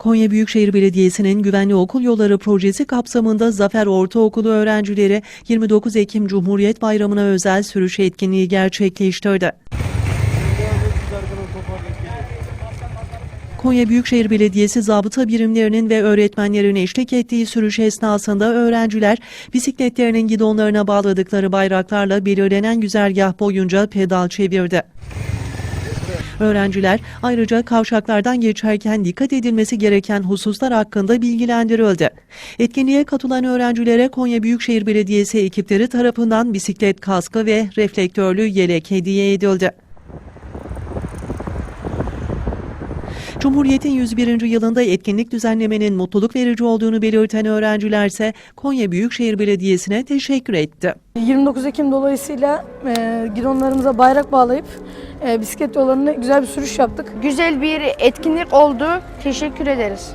Konya Büyükşehir Belediyesi'nin Güvenli Okul Yolları projesi kapsamında Zafer Ortaokulu öğrencileri 29 Ekim Cumhuriyet Bayramı'na özel sürüş etkinliği gerçekleştirdi. Konya Büyükşehir Belediyesi zabıta birimlerinin ve öğretmenlerin eşlik ettiği sürüş esnasında öğrenciler bisikletlerinin gidonlarına bağladıkları bayraklarla belirlenen güzergah boyunca pedal çevirdi. Öğrenciler ayrıca kavşaklardan geçerken dikkat edilmesi gereken hususlar hakkında bilgilendirildi. Etkinliğe katılan öğrencilere Konya Büyükşehir Belediyesi ekipleri tarafından bisiklet kaskı ve reflektörlü yelek hediye edildi. Cumhuriyet'in 101. yılında etkinlik düzenlemenin mutluluk verici olduğunu belirten öğrencilerse Konya Büyükşehir Belediyesi'ne teşekkür etti. 29 Ekim dolayısıyla e, gidonlarımıza bayrak bağlayıp e, bisiklet yollarında güzel bir sürüş yaptık. Güzel bir etkinlik oldu. Teşekkür ederiz.